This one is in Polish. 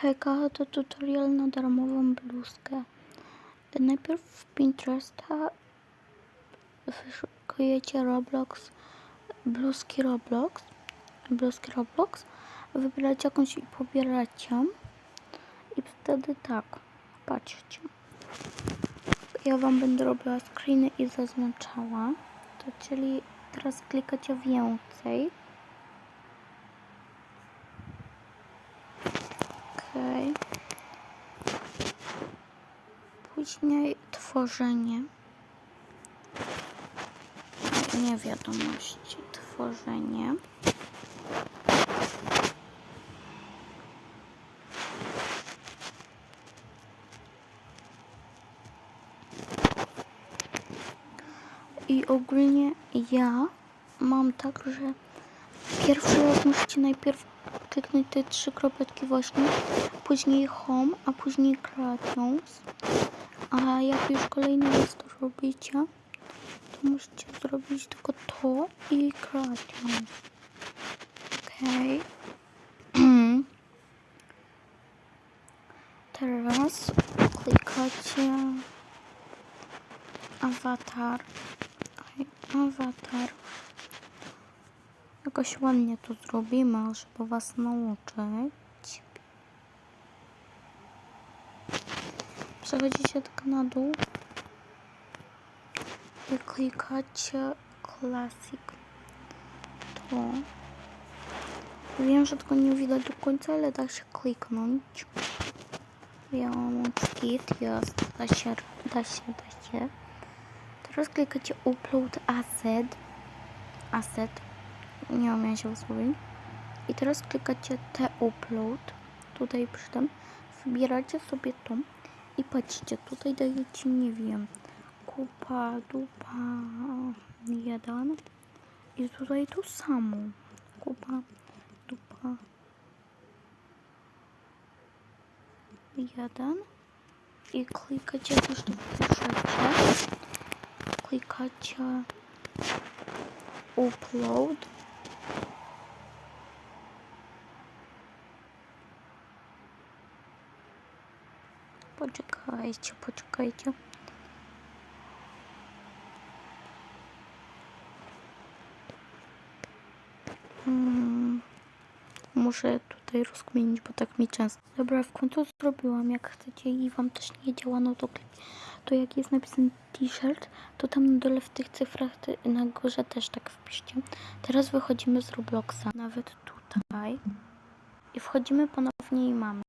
Hejka, to tutorial na darmową bluzkę. Najpierw w Pinteresta wyszukujecie Roblox, bluzki Roblox, bluzki Roblox, wybieracie jakąś i pobieracie i wtedy tak, patrzcie. Ja wam będę robiła screeny i zaznaczała, to czyli teraz klikacie więcej. Okej. Później tworzenie. Nie wiadomości. Tworzenie. I ogólnie ja mam tak, że pierwszy raz musicie najpierw kliknąć te trzy kropeczki właśnie, później home, a później creations. A jak już kolejny raz to robicie, to musicie zrobić tylko to i creations. Okej. Teraz klikacie awatar. Awatar. Jakoś ładnie to zrobimy, żeby was nauczyć. Przechodzicie tak na dół i klikacie Classic. To. Wiem, że tego nie widać do końca, ale da się kliknąć. Mam skit, jest, da się, da się, da się. Teraz klikacie Upload Asset. Asset. Nie umiem się wysłowić. I teraz klikacie te Upload. Tutaj przy tym. Wybieracie sobie to. I patrzcie, tutaj dajecie, nie wiem, kupa, dupa, jeden. I tutaj to samo. Kupa, dupa, jeden. I klikacie też to piszecie. Klikacie upload. Poczekajcie, poczekajcie. Hmm. Muszę tutaj rozkminić, bo tak mi często. Dobra, w końcu zrobiłam. Jak chcecie i wam też nie działa, no to to jak jest napisany t-shirt, to tam na dole w tych cyfrach na górze też tak wpiszcie. Teraz wychodzimy z Robloxa, nawet tutaj. I wchodzimy ponownie i mamy.